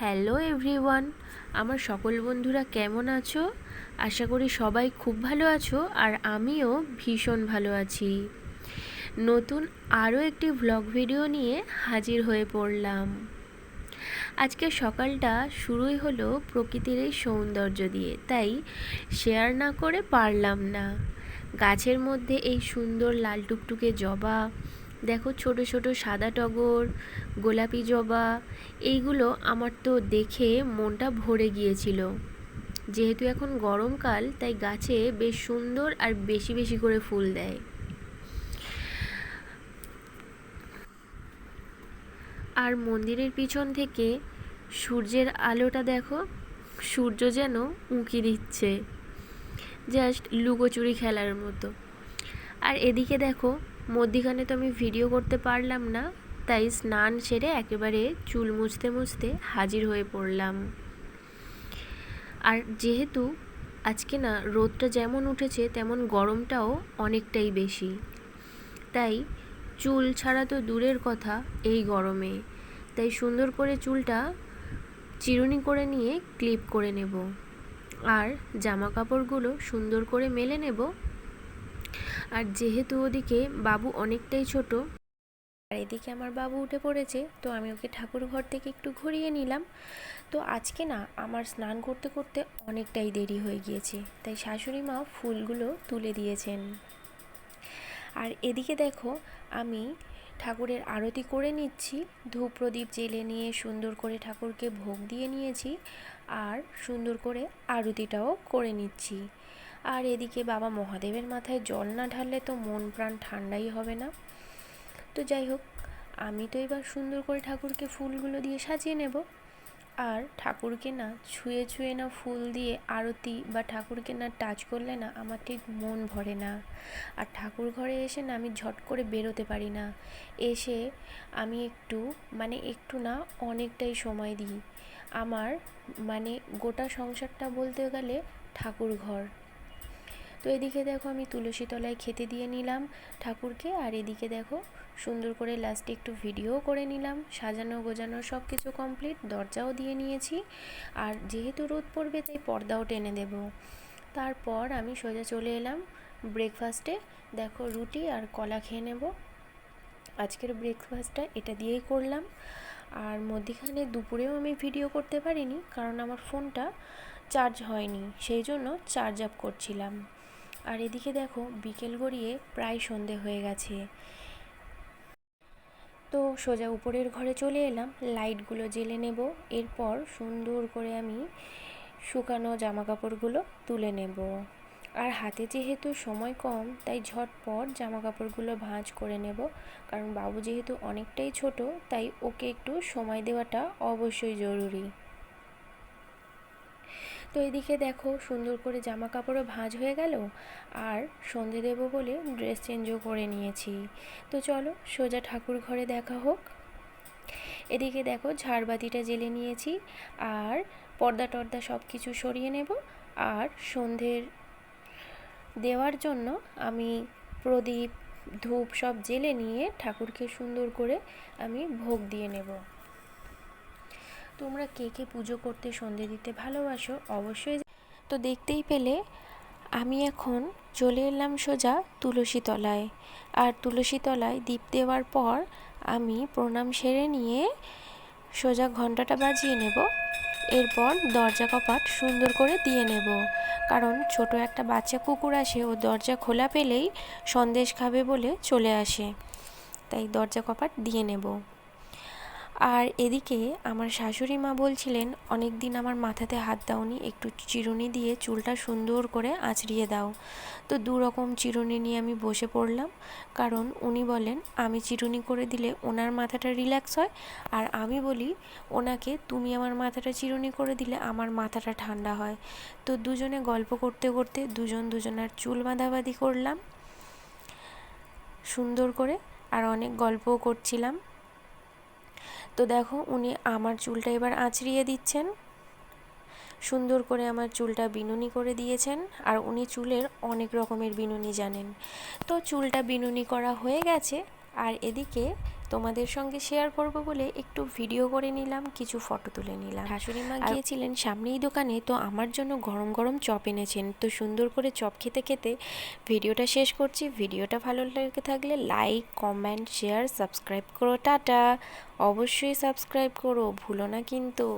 Hello everyone, আমার সকল বন্ধুরা কেমন আছো? আশা করি সবাই খুব ভালো আছো আর আমিও ভীষণ ভালো আছি। নতুন আরও একটি ভ্লগ ভিডিও নিয়ে হাজির হয়ে পড়লাম। আজকে সকালটা শুরুই হলো প্রকৃতির এই সৌন্দর্য দিয়ে, তাই শেয়ার না করে পারলাম না। গাছের মধ্যে এই সুন্দর লাল টুকটুকে জবা দেখো ছোট ছোট সাদা টগর, গোলাপি জবা, এইগুলো আমার তো দেখে মনটা ভরে গিয়েছিল। যেহেতু এখন গরমকাল, তাই গাছে বেশ সুন্দর আর বেশি বেশি করে ফুল দেয়। আর মন্দিরের পিছন থেকে সূর্যের আলোটা দেখো, সূর্য যেন উঁকি দিচ্ছে। জাস্ট লুকোচুরি খেলার মতো। আর এদিকে দেখো মধ্যিখানে তো আমি ভিডিও করতে পারলাম না, তাই স্নান সেরে একেবারে চুল মুছতে মুছতে হাজির হয়ে পড়লাম। আর যেহেতু আজকে না রোদটা যেমন উঠেছে, তেমন গরমটাও অনেকটাই বেশি। তাই চুল ছাড়া তো দূরের কথা এই গরমে। তাই সুন্দর করে চুলটা চিরুনি করে নিয়ে ক্লিপ করে নেব। আর জামা কাপড়গুলো সুন্দর করে মেলে নেব আর যেহেতু ওদিকে বাবু অনেকটাই ছোট, আর এদিকে আমার বাবু উঠে পড়েছে, তো আমি ওকে ঠাকুর ঘর থেকে একটু ঘুরিয়ে নিলাম। তো আজকে না, আমার স্নান করতে করতে অনেকটাই দেরি হয়ে গিয়েছে, তাই শাশুড়ি মা ফুলগুলো তুলে দিয়েছেন। আর এদিকে দেখো, আমি ঠাকুরের আরতি করে নিচ্ছি ধূপ প্রদীপ জেলে নিয়ে সুন্দর করে ঠাকুরকে ভোগ দিয়ে নিয়েছি, আর সুন্দর করে আরতিটাও করে নিচ্ছি। আর এদিকে বাবা মহাদেবের মাথায় জল না ঢাললে তো মন প্রাণ ঠান্ডাই হবে না। তো যাই হোক, আমি তো এবার সুন্দর করে ঠাকুরকে ফুলগুলো দিয়ে সাজিয়ে নেব। আর ঠাকুরকে না ছুঁয়ে ছুঁয়ে না ফুল দিয়ে আরতি বা ঠাকুরকে না টাচ করলে না আমার ঠিক মন ভরে না। আর ঠাকুর ঘরে এসে না আমি ঝট করে বেরোতে পারি না। এসে আমি একটু মানে একটু না অনেকটাই সময় দিই। আমার মানে গোটা সংসারটা বলতে গেলে ঠাকুর ঘর। তো এদিকে দেখো আমি তুলসী তলায় খেতে দিয়ে নিলাম ঠাকুরকে, আর এদিকে দেখো সুন্দর করে লাস্টে একটু ভিডিও করে নিলাম। সাজানো গোজানো সব কিছু কমপ্লিট দরজাও দিয়ে নিয়েছি। আর যেহেতু রোদ পড়বে, তাই পর্দাও টেনে দেব। তারপর আমি সোজা চলে এলাম ব্রেকফাস্টে দেখো রুটি আর কলা খেয়ে নেব। আজকের ব্রেকফাস্টটা এটা দিয়েই করলাম। আর মধ্যিখানে দুপুরেও আমি ভিডিও করতে পারিনি, কারণ আমার ফোনটা চার্জ হয়নি, সেই জন্য চার্জ আপ করছিলাম। আর এদিকে দেখো, বিকেল গড়িয়ে প্রায় সন্ধে হয়ে গেছে। তো সোজা উপরের ঘরে চলে এলাম, লাইটগুলো জেলে নেব, এরপর সুন্দর করে আমি শুকানো জামা কাপড়গুলো তুলে নেব। আর হাতে যেহেতু সময় কম, তাই ঝটপট জামা কাপড়গুলো ভাঁজ করে নেব, কারণ বাবু যেহেতু অনেকটাই ছোট, তাই ওকে একটু সময় দেওয়াটা অবশ্যই জরুরি। তো এদিকে দেখো সুন্দর করে জামা কাপড়ও ভাঁজ হয়ে গেল আর সন্ধে দেবো বলে ড্রেস চেঞ্জও করে নিয়েছি। তো চলো সোজা ঠাকুর ঘরে দেখা হোক। এদিকে দেখো ঝাড়বাতিটা জেলে নিয়েছি আর পর্দা টর্দা সব কিছু সরিয়ে নেব আর সন্ধ্যের দেওয়ার জন্য আমি প্রদীপ, ধূপ সব জেলে নিয়ে ঠাকুরকে সুন্দর করে আমি ভোগ দিয়ে নেব। তোমরা কে কে পুজো করতে সন্ধে দিতে ভালোবাসো অবশ্যই তো দেখতেই পেলে আমি এখন চলে এলাম সোজা তুলসী তলায় আর তুলসী তলায় দীপ দেওয়ার পর আমি প্রণাম সেরে নিয়ে সোজা ঘন্টাটা বাজিয়ে নেব। এরপর দরজা কপাট সুন্দর করে দিয়ে নেব। কারণ ছোট একটা বাচ্চা কুকুর আসে, ও দরজা খোলা পেলেই সন্দেশ খাবে বলে চলে আসে। তাই দরজা কপাট দিয়ে নেব। আর এদিকে আমার শাশুড়ি মা বলছিলেন অনেক দিন আমার মাথাতে হাত দাওনি, একটু চিরুনি দিয়ে চুলটা সুন্দর করে আঁচড়িয়ে দাও। তো দু রকম চিরুনি নিয়ে আমি বসে পড়লাম, কারণ উনি বলেন, আমি চিরুনি করে দিলে ওনার মাথাটা রিল্যাক্স হয়। আর আমি বলি, ওনাকে তুমি আমার মাথাটা চিরুনি করে দিলে আমার মাথাটা ঠান্ডা হয়। তো দুজনে গল্প করতে করতে দুজন দুজনার চুল বাঁধাবাঁধি করলাম, সুন্দর করে, আর অনেক গল্পও করছিলাম। তো দেখো উনি আমার চুলটা এবার আঁচড়িয়ে দিচ্ছেন। সুন্দর করে আমার চুলটা বিনুনি করে দিয়েছেন। আর উনি চুলের অনেক রকমের বিনুনি জানেন। তো চুলটা বিনুনি করা হয়ে গেছে। আর এদিকে তোমাদের সঙ্গে শেয়ার করব বলে একটু ভিডিও করে নিলাম কিছু ফটো তুলে নিলাম। শাশুড়ি মা গিয়েছিলেন সামনেই দোকানে তো আমার জন্য গরম গরম চপ এনেছেন। তো সুন্দর করে চপ খেতে খেতে ভিডিওটা শেষ করছি। ভিডিওটা ভালো লেগে থাকলে লাইক কমেন্ট শেয়ার সাবস্ক্রাইব করো। টাটা। অবশ্যই সাবস্ক্রাইব করো ভুলো না কিন্তু।